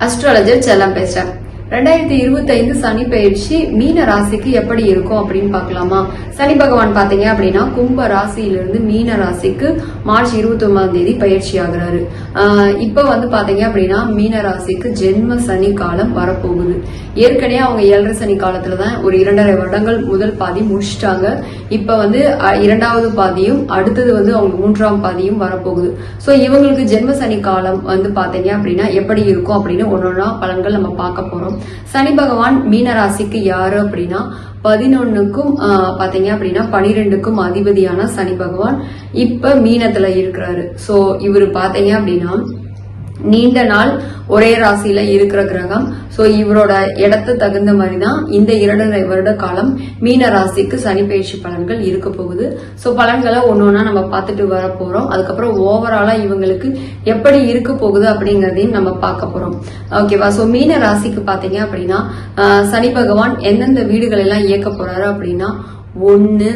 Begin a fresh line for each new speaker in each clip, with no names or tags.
Astrologer செல்லம் பேசுறேன் ரெண்டாயிரத்தி இருபத்தி ஐந்து சனி பயிற்சி மீன ராசிக்கு எப்படி இருக்கும் அப்படின்னு பார்க்கலாமா? சனி பகவான் பாத்தீங்க அப்படின்னா கும்ப ராசியிலிருந்து மீன ராசிக்கு மார்ச் இருபத்தி ஒன்பதாம் தேதி பயிற்சி ஆகுறாரு. இப்ப வந்து பாத்தீங்க அப்படின்னா மீன ராசிக்கு ஜென்ம சனி காலம் வரப்போகுது. ஏற்கனவே அவங்க ஏழரை சனி காலத்துல தான் ஒரு இரண்டரை வருடங்கள் முதல் பாதி முடிச்சிட்டாங்க. இப்ப வந்து இரண்டாவது பாதியும் அடுத்தது வந்து அவங்க மூன்றாம் பாதியும் வரப்போகுது. சோ இவங்களுக்கு ஜென்ம சனி காலம் வந்து பாத்தீங்க அப்படின்னா எப்படி இருக்கும் அப்படின்னு ஒன்னொன்னா பலன்கள் நம்ம பார்க்க போறோம். சனி பகவான் மீனராசிக்கு யாரு அப்படின்னா பதினொன்னுக்கும் பாத்தீங்க அப்படின்னா பனிரெண்டுக்கும் அதிபதியான சனி பகவான் இப்ப மீனத்துல இருக்கிறாரு. சோ இவரு பாத்தீங்க அப்படின்னா நீண்ட நாள் ஒரே ராசியில இருக்கிற கிரகம். சோ இவரோட இடத்து தகுந்த மாதிரி தான் இந்த இரண்டரை வருட காலம் மீன ராசிக்கு சனி பயிற்சி பலன்கள் இருக்க போகுது. சோ பலன்களை ஒன்னொன்னா நம்ம பார்த்துட்டு வர போறோம். அதுக்கப்புறம் ஓவராலா இவங்களுக்கு எப்படி இருக்க போகுது அப்படிங்கறதையும் நம்ம பார்க்க போறோம். ஓகேவா சோ மீன ராசிக்கு பாத்தீங்க அப்படின்னா சனி பகவான் எந்தெந்த வீடுகள் எல்லாம் இயக்க போறாரு அப்படின்னா ஒன்னு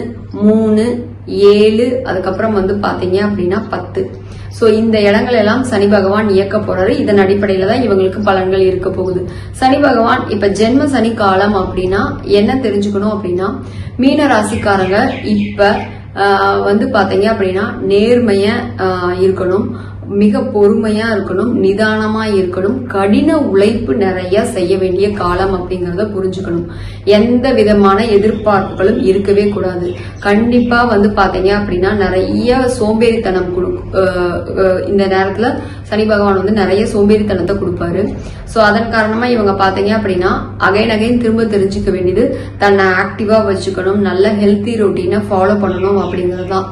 மூணு ஏழு அதுக்கப்புறம் வந்து பாத்தீங்க அப்படின்னா பத்து. சோ இந்த இடங்கள் எல்லாம் சனி பகவான் இயக்க போறாரு. இதன் அடிப்படையில தான் இவங்களுக்கு பலன்கள் இருக்க போகுது. சனி பகவான் இப்ப ஜென்ம சனி காலம் அப்படின்னா என்ன தெரிஞ்சுக்கணும் அப்படின்னா மீன ராசிக்காரங்க இப்ப வந்து பாத்தீங்க அப்படின்னா நேர்மைய இருக்கணும். மிக பொறுமையா இருக்கணும் நிதானமா இருக்கணும் கடின உழைப்பு நிறைய செய்ய வேண்டிய காலம் அப்படிங்கறத புரிஞ்சுக்கணும். எந்த விதமான எதிர்பார்ப்புகளும் இருக்கவே கூடாது. கண்டிப்பா வந்து பாத்தீங்க அப்படின்னா நிறைய சோம்பேறித்தனம் கொடு- இந்த நேரத்துல சனி பகவான் வந்து நிறைய சோம்பேறித்தனத்தை கொடுப்பாரு. ஸோ அதன் காரணமா இவங்க பாத்தீங்க அப்படின்னா அகைன் அகைன் திரும்ப தெரிஞ்சுக்க வேண்டியது தன்னை ஆக்டிவா வச்சுக்கணும் நல்ல ஹெல்த்தி ரொட்டீனை ஃபாலோ பண்ணணும் அப்படிங்கிறது தான்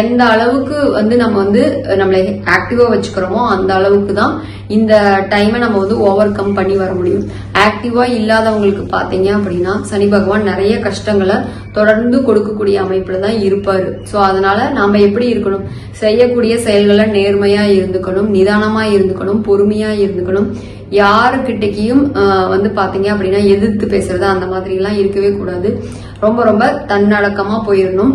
எந்த அளவுக்கு வந்து நம்ம வந்து நம்மளை ஆக்டிவா வச்சுக்கிறோமோ அந்த அளவுக்கு தான் இந்த டைமை நம்ம வந்து ஓவர் கம் பண்ணி வர முடியும். ஆக்டிவா இல்லாதவங்களுக்கு பாத்தீங்க அப்படின்னா சனி பகவான் நிறைய கஷ்டங்களை தொடர்ந்து கொடுக்கக்கூடிய அமைப்புல தான் இருப்பாரு. ஸோ அதனால நாம எப்படி இருக்கணும்? செய்யக்கூடிய செயல்களை நேர்மையா இருந்துக்கணும் நிதானமா இருந்துக்கணும் பொறுமையா இருந்துக்கணும். யாருக்கிட்டக்கையும் வந்து பாத்தீங்க அப்படின்னா எதிர்த்து பேசுறது அந்த மாதிரி எல்லாம் இருக்கவே கூடாது. ரொம்ப ரொம்ப தன்னடக்கமா போயிடணும்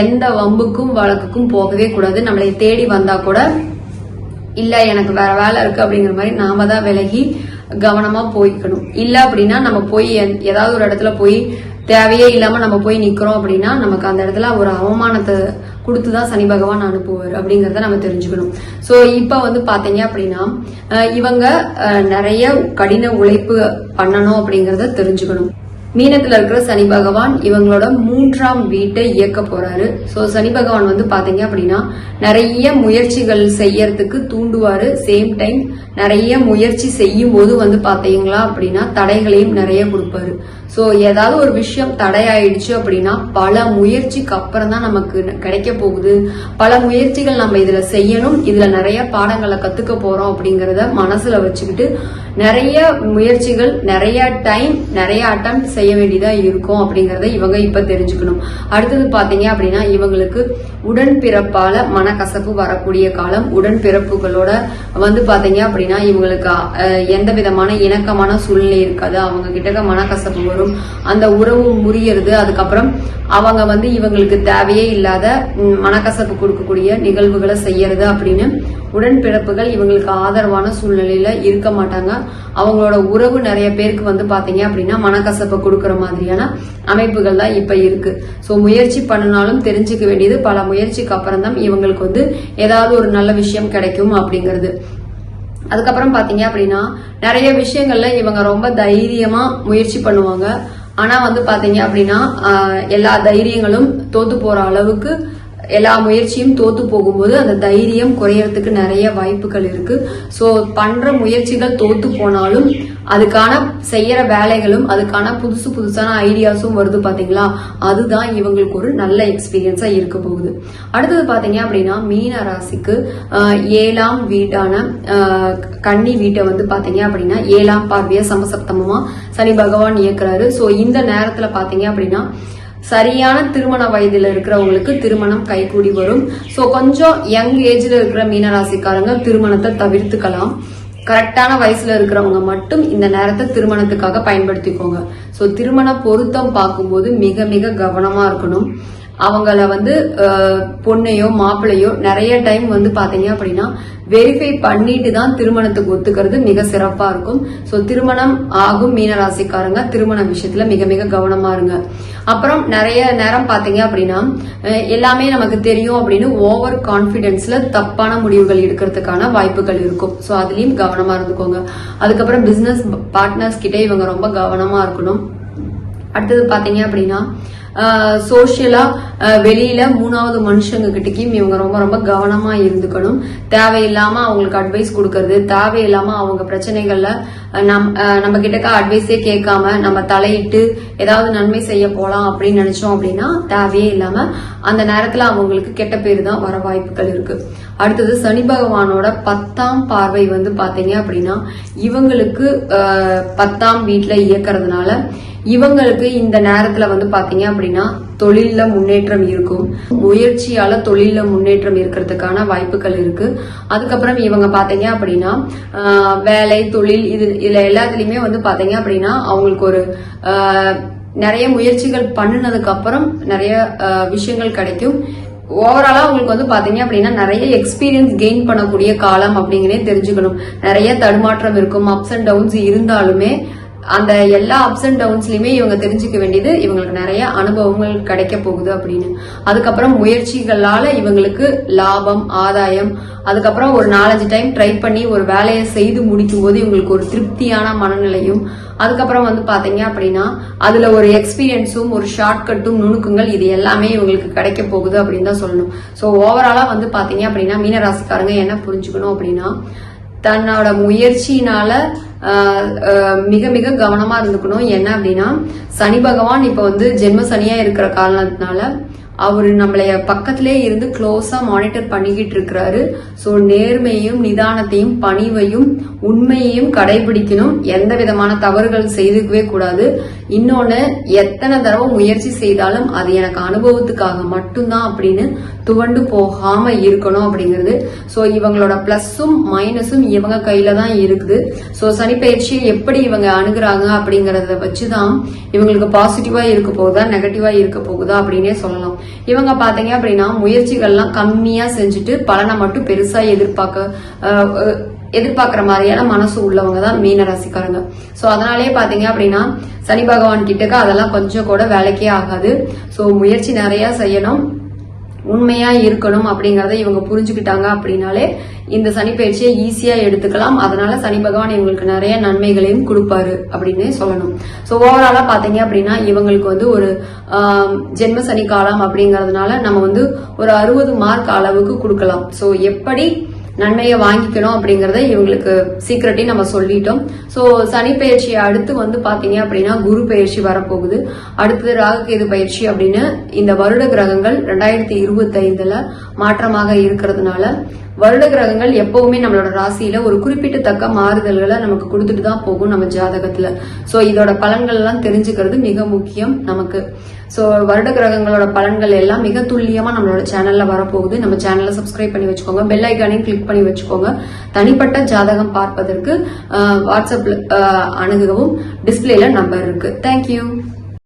எந்த வம்புக்கும் வழக்குக்கும் போகவே கூடாது. நம்மளை தேடி வந்தா கூட இல்ல எனக்கு வேற வேலை இருக்கு அப்படிங்கிற மாதிரி நாம தான் விலகி கவனமா போய்க்கணும். இல்ல அப்படின்னா நம்ம போய் எந்- ஏதாவது ஒரு இடத்துல போய் தேவையே இல்லாம நம்ம போய் நிக்கிறோம் அப்படின்னா நமக்கு அந்த இடத்துல ஒரு அவமானத்தை கொடுத்துதான் சனி பகவான் அனுப்புவார் அப்படிங்கிறத நம்ம தெரிஞ்சுக்கணும். ஸோ இப்போ வந்து பார்த்தீங்க அப்படின்னா இவங்க நிறைய கடின உழைப்பு பண்ணணும் அப்படிங்கிறத தெரிஞ்சுக்கணும். மீனத்துல இருக்கிற சனி பகவான் இவங்களோட மூன்றாம் வீட்டை இயக்க போறாரு. சோ சனி பகவான் வந்து பாத்தீங்க அப்படின்னா நிறைய முயற்சிகள் செய்யறதுக்கு தூண்டுவாரு. சேம் டைம் நிறைய முயற்சி செய்யும் போது வந்து பாத்தீங்களா அப்படின்னா தடைகளையும் நிறைய கொடுப்பாரு. சோ ஏதாவது ஒரு விஷயம் தடையாயிடுச்சு அப்படின்னா பல முயற்சிக்கு அப்புறம் தான் நமக்கு கிடைக்க போகுது. பல முயற்சிகள் நம்ம இதுல செய்யணும். இதுல நிறைய பாடங்களை கத்துக்க போறோம் அப்படிங்கறத மனசுல வச்சுக்கிட்டு நிறைய முயற்சிகள் நிறைய டைம் நிறைய அட்டம் செய்ய வேண்டியதாக இருக்கும் அப்படிங்கறத இவங்க இப்ப தெரிஞ்சுக்கணும். அடுத்தது பார்த்தீங்க அப்படின்னா இவங்களுக்கு உடன்பிறப்பால மனக்கசப்பு வரக்கூடிய காலம் உடன்பிறப்புகளோட வந்து பாத்தீங்க அப்படின்னா இவங்களுக்கு எந்த விதமான இணக்கமான சூழ்நிலை இருக்காது. அவங்க கிட்ட மனக்கசப்பு வரும். அந்த உறவு முறியறது. அதுக்கப்புறம் அவங்க வந்து இவங்களுக்கு தேவையே இல்லாத மனக்கசப்பு கொடுக்கக்கூடிய நிகழ்வுகளை செய்யறது அப்படின்னு உடன்பிறப்புகள் இவங்களுக்கு ஆதரவான சூழ்நிலையில இருக்க மாட்டாங்க. அவங்களோட உறவு நிறைய பேருக்கு வந்து பாத்தீங்க அப்படின்னா மனக்கசப்பை கொடுக்கற மாதிரியான அமைப்புகள் தான் இப்ப இருக்கு. சோ முயற்சி பண்ணினாலும் தெரிஞ்சுக்க வேண்டியது பல முயற்சிக்கு அப்புறம் தான் இவங்களுக்கு வந்து ஏதாவது ஒரு நல்ல விஷயம் கிடைக்கும் அப்படிங்கிறது. அதுக்கப்புறம் பாத்தீங்க அப்படின்னா நிறைய விஷயங்கள்ல இவங்க ரொம்ப தைரியமா முயற்சி பண்ணுவாங்க. ஆனா வந்து பாத்தீங்க அப்படின்னா எல்லா தைரியங்களும் தோத்து போற அளவுக்கு எல்லா முயற்சியும் தோத்து போகும்போது அந்த தைரியம் குறையறதுக்கு நிறைய வாய்ப்புகள் இருக்கு. ஸோ பண்ற முயற்சிகள் தோத்து போனாலும் அதுக்கான செய்யற வேலைகளும் அதுக்கான புதுசு புதுசான ஐடியாஸும் வருது பாத்தீங்களா? அதுதான் இவங்களுக்கு ஒரு நல்ல எக்ஸ்பீரியன்ஸா இருக்க போகுது. அடுத்தது பாத்தீங்க அப்படின்னா மீன ராசிக்கு ஏழாம் வீடான கன்னி வீட்டை வந்து பாத்தீங்க அப்படின்னா ஏழாம் பார்வைய சமசப்தமமா சனி பகவான் இயக்குறாரு. ஸோ இந்த நேரத்துல பாத்தீங்க அப்படின்னா சரியான திருமண வயதில் இருக்கிறவங்களுக்கு திருமணம் கைகூடி வரும். ஸோ கொஞ்சம் யங் ஏஜில் இருக்கிற மீனராசிக்காரங்க திருமணத்தை தவிர்த்துக்கலாம். கரெக்டான வயசுல இருக்கிறவங்க மட்டும் இந்த நேரத்தை திருமணத்துக்காக பயன்படுத்திக்கோங்க. ஸோ திருமண பொருத்தம் பார்க்கும்போது மிக மிக கவனமா இருக்கணும். அவங்கள வந்து பொண்ணையோ மாப்பிள்ளையோ நிறைய டைம் வந்து பாத்தீங்க அப்படின்னா வெரிஃபை பண்ணிட்டு தான் திருமணத்துக்கு ஒத்துக்கிறது மிக சிறப்பா இருக்கும். சோ திருமணம் ஆகும் மீனராசிக்காரங்க. திருமண விஷயத்துல மிக மிக கவனமா இருங்க. அப்புறம் நிறைய நேரம் பாத்தீங்க அப்படின்னா எல்லாமே நமக்கு தெரியும் அப்படின்னு ஓவர் கான்பிடென்ஸ்ல தப்பான முடிவுகள் எடுக்கிறதுக்கான வாய்ப்புகள் இருக்கும். சோ அதுலயும் கவனமா இருந்துக்கோங்க. அதுக்கப்புறம் பிசினஸ் பார்ட்னர்ஸ் கிட்ட இவங்க ரொம்ப கவனமா இருக்கணும். அடுத்தது பாத்தீங்க அப்படின்னா சோசியலா வெளியில மூணாவது மனுஷங்க கிட்டக்கும் இவங்க ரொம்ப ரொம்ப கவனமா இருந்துக்கணும். தேவையில்லாம அவங்களுக்கு அட்வைஸ் கொடுக்கறது தேவையில்லாம அவங்க பிரச்சனைகள்ல நம் நம்ம கிட்டக்க அட்வைஸே கேட்காம நம்ம தலையிட்டு ஏதாவது நன்மை செய்ய போலாம் அப்படின்னு நினைச்சோம் அப்படின்னா தேவையே இல்லாம அந்த நேரத்துல அவங்களுக்கு கெட்ட பேர் தான் வர வாய்ப்புகள் இருக்கு. அடுத்தது சனி பகவானோட பத்தாம் பார்வை வந்து பாத்தீங்க அப்படின்னா இவங்களுக்கு பத்தாம் வீட்டுல இயக்கறதுனால இவங்களுக்கு இந்த நேரத்துல வந்து பாத்தீங்க அப்படின்னா தொழில்ல முன்னேற்றம் இருக்கும். முயற்சியால தொழில்ல முன்னேற்றம் இருக்கிறதுக்கான வாய்ப்புகள் இருக்கு. அதுக்கப்புறம் இவங்க பாத்தீங்க அப்படின்னா வேலை தொழில் இது இதுல எல்லாத்துலயுமே வந்து பாத்தீங்க அப்படின்னா அவங்களுக்கு ஒரு நிறைய முயற்சிகள் பண்ணினதுக்கு அப்புறம் நிறைய விஷயங்கள் கிடைக்கும். ஓவராலா உங்களுக்கு வந்து பாத்தீங்க அப்படின்னா நிறைய எக்ஸ்பீரியன்ஸ் கெயின் பண்ணக்கூடிய காலம் அப்படிங்கறதே தெரிஞ்சுக்கணும். நிறைய தடுமாற்றம் இருக்கும் அப்ஸ் அண்ட் டவுன்ஸ் இருந்தாலுமே அந்த எல்லா அப்ஸ் அண்ட் டவுன்ஸ்லயுமே இவங்க தெரிஞ்சுக்க வேண்டியது இவங்களுக்கு நிறைய அனுபவங்கள் கிடைக்க போகுது அப்படின்னு. அதுக்கப்புறம் முயற்சிகளால இவங்களுக்கு லாபம் ஆதாயம் அதுக்கப்புறம் ஒரு நாலஞ்சு டைம் ட்ரை பண்ணி ஒரு வேலையை செய்து முடிக்கும் போது இவங்களுக்கு ஒரு திருப்தியான மனநிலையும் அதுக்கப்புறம் வந்து பாத்தீங்க அப்படின்னா அதுல ஒரு எக்ஸ்பீரியன்ஸும் ஒரு ஷார்ட்கட்டும் நுணுக்கங்கள் இது எல்லாமே இவங்களுக்கு கிடைக்க போகுது அப்படின்னு தான் சொல்லணும். ஸோ ஓவராலா வந்து பாத்தீங்க அப்படின்னா மீனராசிக்காரங்க என்ன புரிஞ்சுக்கணும் அப்படின்னா தன்னோட முயற்சியினால மிக மிக கவனமா இருந்துக்கணும். என்ன அப்படின்னா சனி பகவான் இப்ப வந்து ஜென்ம சனியா இருக்கிற காரணத்தினால அவர் நம்மளைய பக்கத்திலே இருந்து க்ளோஸா மானிட்டர் பண்ணிக்கிட்டு இருக்கிறாரு. ஸோ நேர்மையும் நிதானத்தையும் பணிவையும் உண்மையையும் கடைபிடிக்கணும். எந்த விதமான தவறுகள் செய்துக்கவே கூடாது. இன்னொன்னு எத்தனை தடவை முயற்சி செய்தாலும் அது எனக்கு அனுபவத்துக்காக மட்டும்தான் அப்படின்னு துவண்டு போகாம இருக்கணும் அப்படிங்கிறது. சோ இவங்களோட பிளஸ்ஸும் மைனஸும் இவங்க கையில தான் இருக்குது. சோ சனிப்பயிற்சியை எப்படி இவங்க அணுகுறாங்க அப்படிங்கறத வச்சுதான் இவங்களுக்கு பாசிட்டிவா இருக்க போகுதா நெகட்டிவா இருக்க போகுதா அப்படின்னே சொல்லலாம். இவங்க பாத்தீங்க அப்படின்னா முயற்சிகள்லாம் கம்மியா செஞ்சுட்டு பலனை மட்டும் பெருசா எதிர்பார்க்க எதிர்பார்க்குற மாதிரியான மனசு உள்ளவங்க தான் மீன ராசிக்காரங்க. ஸோ அதனாலேயே பார்த்தீங்க அப்படின்னா சனி பகவான் கிட்டக்க அதெல்லாம் கொஞ்சம் கூட வேலைக்கே ஆகாது. ஸோ முயற்சி நிறையா செய்யணும். உண்மையா இருக்கணும் அப்படிங்கறத இவங்க புரிஞ்சுக்கிட்டாங்க அப்படின்னாலே இந்த சனி பயிற்சியை ஈஸியா எடுத்துக்கலாம். அதனால சனி பகவான் இவங்களுக்கு நிறைய நன்மைகளையும் கொடுப்பாரு அப்படின்னு சொல்லணும். ஸோ ஓவராலா பாத்தீங்க அப்படின்னா இவங்களுக்கு வந்து ஒரு ஜென்ம சனி காலம் அப்படிங்கறதுனால நம்ம வந்து ஒரு அறுபது மார்க் அளவுக்கு கொடுக்கலாம். ஸோ எப்படி நன்மையை வாங்கிக்கணும் அப்படிங்கறத இவங்களுக்கு சீக்கிரட்டி நம்ம சொல்லிட்டோம். சோ சனி பயிற்சியை அடுத்து வந்து பாத்தீங்க அப்படின்னா குரு பயிற்சி வரப்போகுது. அடுத்தது ராகுகேது பயிற்சி அப்படின்னு இந்த வருட கிரகங்கள் ரெண்டாயிரத்தி இருபத்தி ஐந்துல மாற்றமாக இருக்கிறதுனால வருட கிரகங்கள் எப்பவுமே நம்மளோட ராசியில ஒரு குறிப்பிட்டத்தக்க மாறுதல்களை நமக்கு கொடுத்துட்டு தான் போகும் நம்ம ஜாதகத்துல. சோ இதோட பலன்கள் எல்லாம் தெரிஞ்சுக்கிறது மிக முக்கியம் நமக்கு. ஸோ வருட கிரகங்களோட பலன்கள் எல்லாம் மிக துல்லியமாக நம்மளோட சேனலில் வரப்போகுது. நம்ம சேனலை சப்ஸ்கிரைப் பண்ணி வச்சுக்கோங்க. பெல் ஐக்கானையும் கிளிக் பண்ணி வச்சுக்கோங்க. தனிப்பட்ட ஜாதகம் பார்ப்பதற்கு வாட்ஸ்அப்பில் அணுகவும் டிஸ்பிளேல நம்பர் இருக்கு. தேங்க்யூ